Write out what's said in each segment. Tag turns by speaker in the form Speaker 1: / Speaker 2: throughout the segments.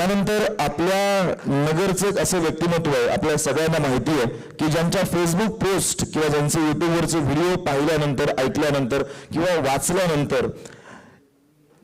Speaker 1: यानंतर आपल्या नगरचं एक असं व्यक्तिमत्व आहे आपल्या सगळ्यांना माहिती आहे की ज्यांच्या फेसबुक पोस्ट किंवा ज्यांचे युट्यूबवरचे व्हिडिओ पाहिल्यानंतर ऐकल्यानंतर किंवा वाचल्यानंतर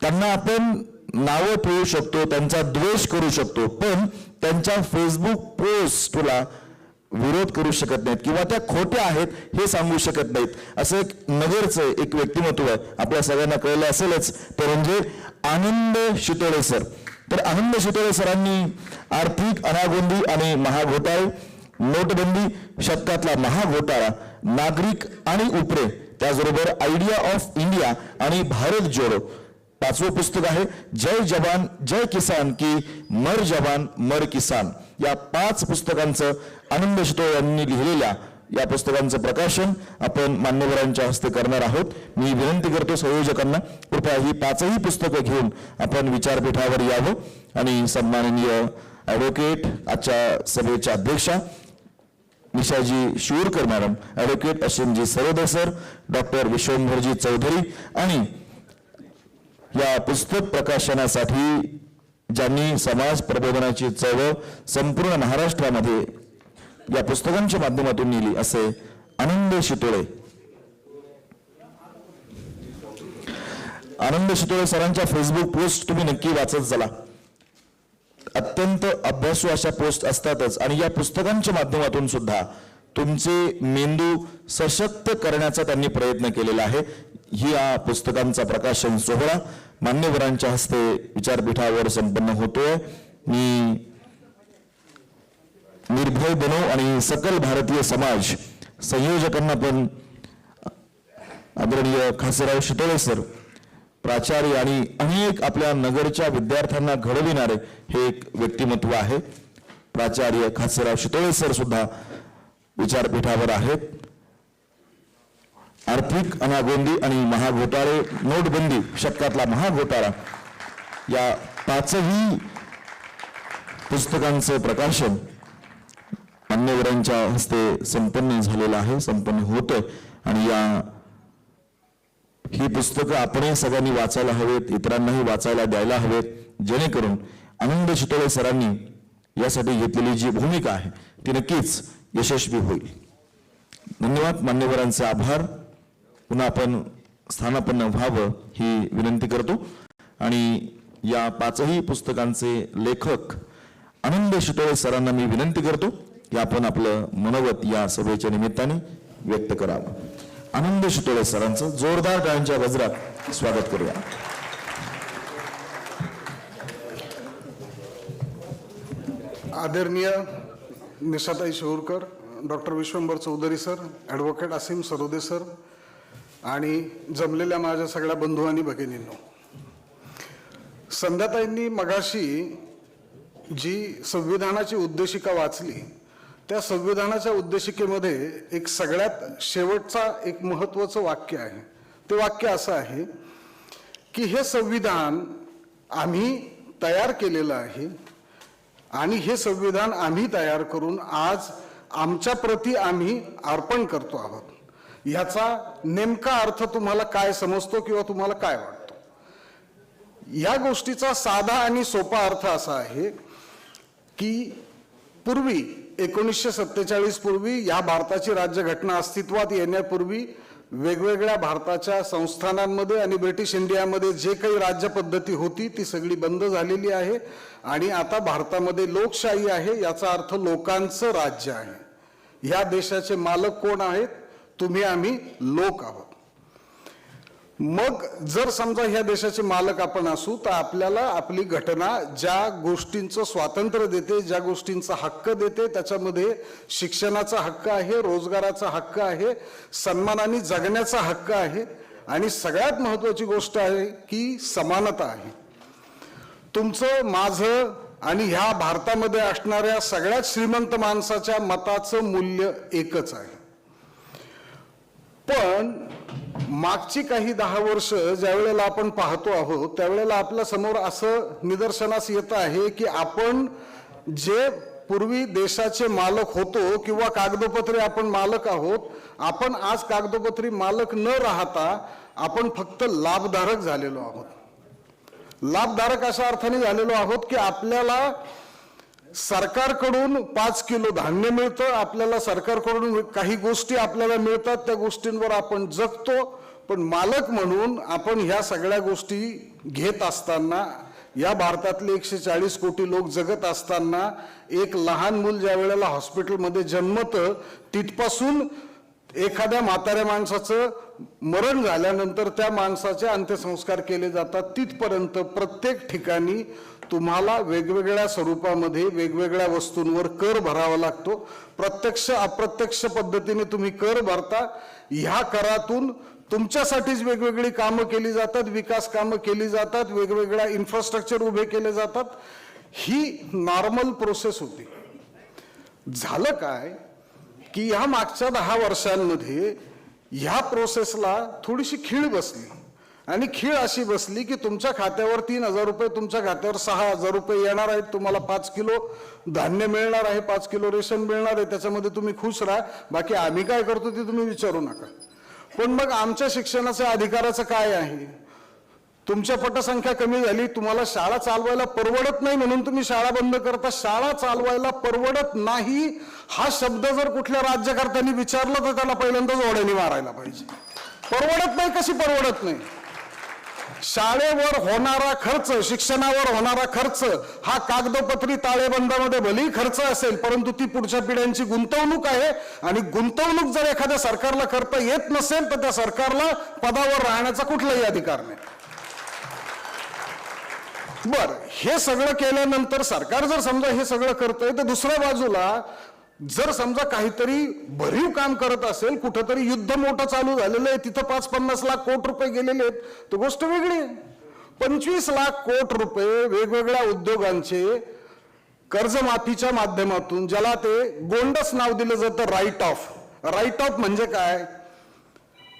Speaker 1: त्यांना आपण नावं ठेवू शकतो त्यांचा द्वेष करू शकतो पण त्यांच्या फेसबुक पोस्टला विरोध करू शकत नाहीत किंवा त्या खोट्या आहेत हे सांगू शकत नाहीत. असं एक नगरचं एक व्यक्तिमत्व आहे. आपल्या सगळ्यांना कळलं असेलच. ते म्हणजे आनंद शितोळे सर तर आनंद शितोळे सरांनी आर्थिक अनागोंदी आणि महाघोटाळे नोटबंदी शतकातला महाघोटाळा नागरिक आणि उपरे त्याचबरोबर आयडिया ऑफ इंडिया आणि भारत जोडो. पाचवं पुस्तक आहे जय जवान जय किसान की मर जवान मर किसान. या पाच पुस्तकांचं आनंद शितो यांनी लिहिलेल्या या पुस्तकांचं प्रकाशन आपण मान्यवरांच्या हस्ते करणार आहोत. मी विनंती करतो संयोजकांना कृपया ही पाचही पुस्तकं घेऊन आपण विचारपीठावर यावं. आणि सन्माननीय ॲडव्होकेट आजच्या सभेच्या अध्यक्षा निशाजी शिवरकर मॅडम ॲडव्होकेट अश्विनजी सरोदे सर डॉक्टर विश्वंभरजी चौधरी आणि या पुस्तक प्रकाशनासाठी ज्यांनी समाज प्रबोधनाची चळवळ संपूर्ण महाराष्ट्रामध्ये या पुस्तकांच्या माध्यमातून नेली असे आनंद शितोळे. आनंद शितोळे सरांच्या फेसबुक पोस्ट तुम्ही नक्की वाचत झाला अत्यंत अभ्यासू अशा पोस्ट असतातच आणि या पुस्तकांच्या माध्यमातून सुद्धा तुमचे मेंदू सशक्त करण्याचा त्यांनी प्रयत्न केलेला आहे. ही या पुस्तकांचा प्रकाशन सोहळा मान्यवरांच्या हस्ते विचारपीठावर संपन्न होतोय. मी निर्भय बनो आणि सकल भारतीय समाज. संयोजकांना पण आदरणीय खासराव शितोळे सर प्राचार्य आणि अनेक आपल्या नगरच्या विद्यार्थ्यांना घडविणारे हे एक व्यक्तिमत्व आहे. प्राचार्य खासराव शितोळे सर सुद्धा विचारपीठावर आहेत. आर्थिक अनागोंदी आणि महाघोटाळे नोटबंदी शतकातला महाघोटाळा या पाचही पुस्तकांचं प्रकाशन मान्यवरांच्या हस्ते संपन्न झालेलं आहे संपन्न होतोय. आणि या ही पुस्तकं आपणही सगळ्यांनी वाचायला हवेत इतरांनाही वाचायला द्यायला हवेत जेणेकरून आनंद शितोळे सरांनी यासाठी घेतलेली जी भूमिका आहे ती नक्कीच यशस्वी होईल. धन्यवाद मान्यवरांचे आभार. पुन्हा आपण स्थानापन्न व्हावं ही विनंती करतो. आणि या पाचही पुस्तकांचे लेखक आनंद शितोळे सरांना मी विनंती करतो. की आपण आपलं मनोगत या सभेच्या निमित्ताने व्यक्त करावं. आनंद शितोळे सरांचं जोरदार टाळ्यांच्या गजरात स्वागत करूया.
Speaker 2: आदरणीय निशाताई Shivarkar doctor Vishwambhar Chaudhari sir advocate Asim Sarode sir आणि जमलेल्या माझ्या सगळ्या बंधू आणि भगिनींनो. संध्याताईंनी मगाशी जी संविधानाची उद्देशिका वाचली त्या संविधानाच्या उद्देशिकेमध्ये एक सगळ्यात शेवटचा एक महत्त्वाचं वाक्य आहे. ते वाक्य असं आहे की हे संविधान आम्ही तयार केलेलं आहे आणि हे संविधान आम्ही तयार करून आज आमच्या प्रती आम्ही अर्पण करतो आहोत. ह्याचा नेमका अर्थ तुम्हाला काय समजतो किंवा तुम्हाला काय वाटतो? या गोष्टीचा साधा आणि सोपा अर्थ असा आहे की पूर्वी एकोणीसशे सत्तेचाळीस पूर्वी या भारताची राज्यघटना अस्तित्वात येण्यापूर्वी वेगवेगळ्या भारताच्या संस्थानांमध्ये आणि ब्रिटिश इंडियामध्ये जे काही राज्यपद्धती होती ती सगळी बंद झालेली आहे. आणि आता भारतामध्ये लोकशाही आहे याचा अर्थ लोकांचं राज्य आहे. ह्या देशाचे मालक कोण आहेत? तुम्ही आम्ही लोक आहोत. मग जर समजा ह्या देशाचे मालक आपण असू तर आपल्याला आपली घटना ज्या गोष्टींचं स्वातंत्र्य देते ज्या गोष्टींचा हक्क देते त्याच्यामध्ये शिक्षणाचा हक्क आहे रोजगाराचा हक्क आहे सन्मानाने जगण्याचा हक्क आहे आणि सगळ्यात महत्त्वाची गोष्ट आहे की समानता आहे. तुमचं माझं आणि ह्या भारतामध्ये असणाऱ्या सगळ्यात श्रीमंत माणसाच्या मताचं मूल्य एकच आहे. पण मागची काही दहा वर्ष ज्या वेळेला आपण पाहतो आहोत त्यावेळेला आपल्यासमोर असं निदर्शनास येत आहे की आपण जे पूर्वी देशाचे मालक होतो किंवा कागदोपत्री आपण मालक आहोत आपण आज कागदोपत्री मालक न राहता आपण फक्त लाभधारक झालेलो आहोत. लाभधारक अशा अर्थाने झालेलो आहोत की आपल्याला सरकारकडून पाच किलो धान्य मिळतं आपल्याला सरकारकडून काही गोष्टी आपल्याला मिळतात त्या गोष्टींवर आपण जगतो. पण मालक म्हणून आपण ह्या सगळ्या गोष्टी घेत असताना या भारतातले एकशे चाळीस कोटी लोक जगत असताना एक लहान मूल ज्या वेळेला हॉस्पिटलमध्ये जन्मतं तिथपासून एखाद्या म्हाताऱ्या माणसाचं मरण झाल्यानंतर त्या माणसाचे अंत्यसंस्कार केले जातात. तिथपर्यंत प्रत्येक ठिकाणी तुम्हाला वेगवेगळ्या स्वरूपामध्ये वेगवेगळ्या वस्तूंवर कर भरावा लागतो. प्रत्यक्ष अप्रत्यक्ष पद्धतीने तुम्ही कर भरता. ह्या करातून तुमच्यासाठीच वेगवेगळी कामं केली जातात विकास कामं केली जातात वेगवेगळ्या इन्फ्रास्ट्रक्चर उभे केले जातात. ही नॉर्मल प्रोसेस होती. झालं काय? की ह्या मागच्या दहा वर्षांमध्ये ह्या प्रोसेसला थोडीशी खीळ बसली. आणि खीळ अशी बसली की तुमच्या खात्यावर तीन हजार रुपये तुमच्या खात्यावर सहा हजार रुपये येणार आहेत. तुम्हाला पाच किलो धान्य मिळणार आहे पाच किलो रेशन मिळणार आहे. त्याच्यामध्ये तुम्ही खुश राहा. बाकी आम्ही काय करतो ते तुम्ही विचारू नका. पण मग आमच्या शिक्षणाच्या अधिकाराचं काय आहे? तुमच्या पटसंख्या कमी झाली तुम्हाला शाळा चालवायला परवडत नाही म्हणून तुम्ही शाळा बंद करता. शाळा चालवायला परवडत नाही हा शब्द जर कुठल्या राज्यकर्त्यांनी विचारला तर त्याला पहिल्यांदाच ओढ्याने मारायला पाहिजे. परवडत नाही कशी परवडत नाही? शाळेवर होणारा खर्च शिक्षणावर होणारा खर्च हा कागदोपत्री ताळेबंदामध्ये भलेही खर्च असेल परंतु ती पुढच्या पिढ्यांची गुंतवणूक आहे आणि गुंतवणूक जर एखाद्या सरकारला करता येत नसेल तर त्या सरकारला पदावर राहण्याचा कुठलाही अधिकार नाही. बर हे सगळं केल्यानंतर सरकार जर समजा हे सगळं करतंय तर दुसऱ्या बाजूला जर समजा काहीतरी भरीव काम करत असेल कुठंतरी युद्ध मोठं चालू झालेलं आहे तिथं पाच पन्नास लाख कोट रुपये गेलेले आहेत तर गोष्ट वेगळी आहे. पंचवीस लाख कोट रुपये वेगवेगळ्या उद्योगांचे कर्जमाफीच्या माध्यमातून ज्याला ते गोंडस नाव दिलं जातं राईट ऑफ राईट ऑफ म्हणजे काय?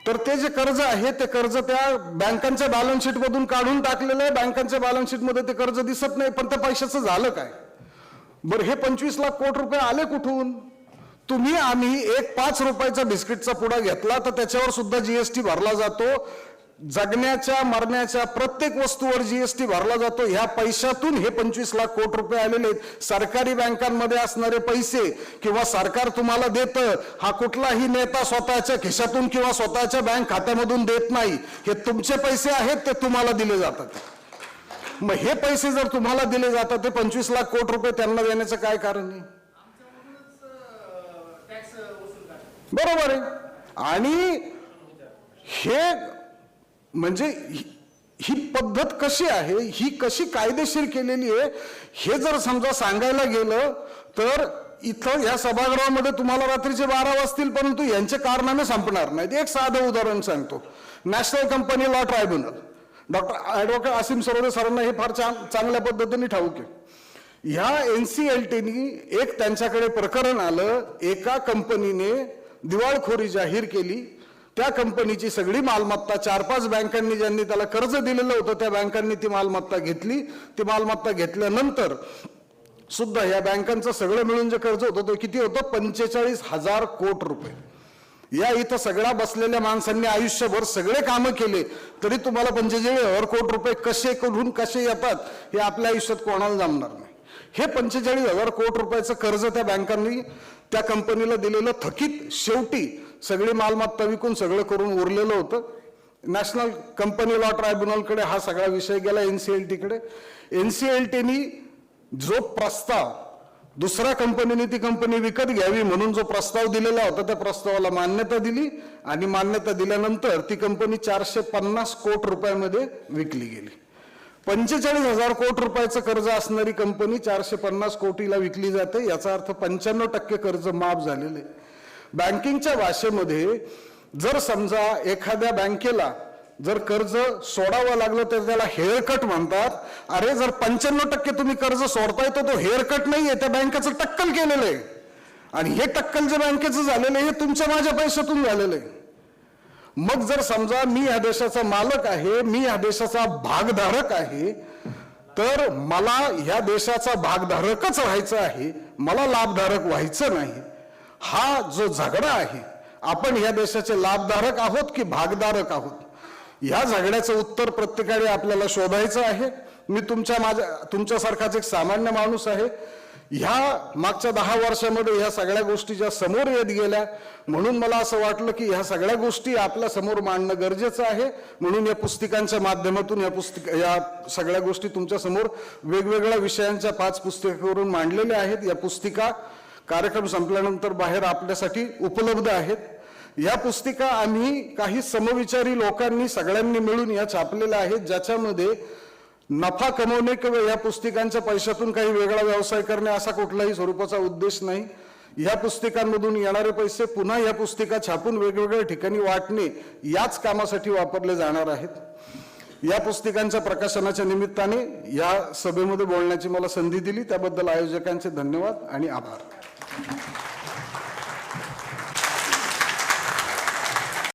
Speaker 2: तर ते जे कर्ज आहे ते कर्ज त्या बँकांच्या बॅलन्स मधून काढून टाकलेलं आहे. बँकांच्या बॅलन्समध्ये ते कर्ज दिसत नाही पण त्या पैशाचं झालं काय? बरं हे पंचवीस लाख कोटी रुपये आले कुठून? तुम्ही आम्ही एक पाच रुपयाचा बिस्किटचा पुडा घेतला तर त्याच्यावर सुद्धा जीएसटी भरला जातो. जगण्याच्या मरण्याच्या प्रत्येक वस्तूवर जीएसटी भरला जातो. ह्या पैशातून हे पंचवीस लाख कोटी रुपये आलेले आहेत. सरकारी बँकांमध्ये असणारे पैसे किंवा सरकार तुम्हाला देतं हा कुठलाही नेता स्वतःच्या खिशातून किंवा स्वतःच्या बँक खात्यामधून देत नाही. हे तुमचे पैसे आहेत ते तुम्हाला दिले जातात. मग हे पैसे जर तुम्हाला दिले जातात ते पंचवीस लाख कोटी रुपये त्यांना देण्याचं काय कारण आहे? बरोबर आहे. आणि हे म्हणजे ही- ही पद्धत कशी आहे ही कशी कायदेशीर केलेली आहे हे जर समजा सांगायला गेलं तर इथं या सभागृहामध्ये तुम्हाला रात्रीचे बारा वाजतील परंतु यांचे कारनामे संपणार नाहीत. एक साधं उदाहरण सांगतो. National Company Law Tribunal doctor advocate Asim Sarode सरांना हे फार चांग चांगल्या पद्धतीने ठाऊक आहे. ह्या एन सी एल टीनी एक त्यांच्याकडे प्रकरण आलं एका कंपनीने दिवाळखोरी जाहीर केली त्या कंपनीची सगळी मालमत्ता चार पाच बँकांनी ज्यांनी त्याला कर्ज दिलेलं होतं त्या बँकांनी ती मालमत्ता घेतली. ती मालमत्ता घेतल्यानंतर सुद्धा या बँकांचं सगळं मिळून जे कर्ज होतं ते किती होतं? पंचेचाळीस हजार कोट रुपये. या इथं सगळ्या बसलेल्या माणसांनी आयुष्यभर सगळे कामं केले तरी तुम्हाला पंचेचाळीस हजार कोट रुपये कसे करून कसे येतात हे आपल्या आयुष्यात कोणाला जमणार नाही. हे पंचेचाळीस हजार कोट रुपयाचं कर्ज त्या बँकांनी त्या कंपनीला दिलेलं थकीत शेवटी सगळी मालमत्ता विकून सगळं करून उरलेलं होतं. नॅशनल कंपनी लॉ ट्रायब्युनलकडे हा सगळा विषय गेला एनसीएलटीकडे टीनी जो प्रस्ताव दुसऱ्या कंपनीने ती कंपनी विकत घ्यावी म्हणून जो प्रस्ताव दिलेला होता त्या प्रस्तावाला मान्यता दिली आणि मान्यता दिल्यानंतर ती कंपनी चारशे पन्नास कोट रुपयामध्ये विकली गेली. पंचेचाळीस हजार कोट रुपयाचं कर्ज असणारी कंपनी चारशे पन्नास कोटीला विकली जाते. याचा अर्थ पंच्याण्णव टक्के कर्ज माफ झालेलं आहे. बँकिंगच्या भाषेमध्ये जर समजा एखाद्या बँकेला जर कर्ज सोडावं लागलं तर त्याला हेअरकट म्हणतात. अरे जर पंच्याण्णव टक्के तुम्ही कर्ज सोडताय तर तो हेअरकट आहे त्या बँकेचं टक्कल केलेलं आहे. आणि हे टक्कल जे बँकेचं झालेलं आहे हे तुमच्या माझ्या पैशातून झालेलं आहे. मग जर समजा मी या देशाचा मालक आहे मी या देशाचा भागधारक आहे तर मला या देशाचा भागधारकच राहायचं आहे मला लाभधारक व्हायचं नाही. हा जो झगडा आहे आपण या देशाचे लाभधारक आहोत की भागधारक आहोत? या झगड्याचं उत्तर प्रत्येकाने आपल्याला शोधायचं आहे. मी तुमच्या माझ्या तुमच्यासारखाच एक सामान्य माणूस आहे. ह्या मागच्या दहा वर्षामध्ये ह्या सगळ्या गोष्टी ज्या समोर येत गेल्या. म्हणून मला असं वाटलं की ह्या सगळ्या गोष्टी आपल्यासमोर मांडणं गरजेचं आहे. म्हणून या पुस्तिकांच्या माध्यमातून या पुस्तिक या सगळ्या गोष्टी तुमच्यासमोर वेगवेगळ्या विषयांच्या पाच पुस्तिकावरून मांडलेल्या आहेत. या पुस्तिका कार्यक्रम संपल्यानंतर बाहेर आपल्यासाठी उपलब्ध आहेत. या पुस्तिका आम्ही काही समविचारी लोकांनी सगळ्यांनी मिळून या छापलेल्या आहेत ज्याच्यामध्ये नफा कमवणे किंवा या पुस्तिकांच्या पैशातून काही वेगळा व्यवसाय करणे असा कुठलाही स्वरूपाचा उद्देश नाही. या पुस्तिकांमधून येणारे पैसे पुन्हा या पुस्तिका छापून वेगवेगळ्या ठिकाणी वाटणे याच कामासाठी वापरले जाणार आहेत. या पुस्तिकांच्या प्रकाशनाच्या निमित्ताने या सभेमध्ये बोलण्याची मला संधी दिली. त्याबद्दल आयोजकांचे धन्यवाद आणि आभार. Thank you.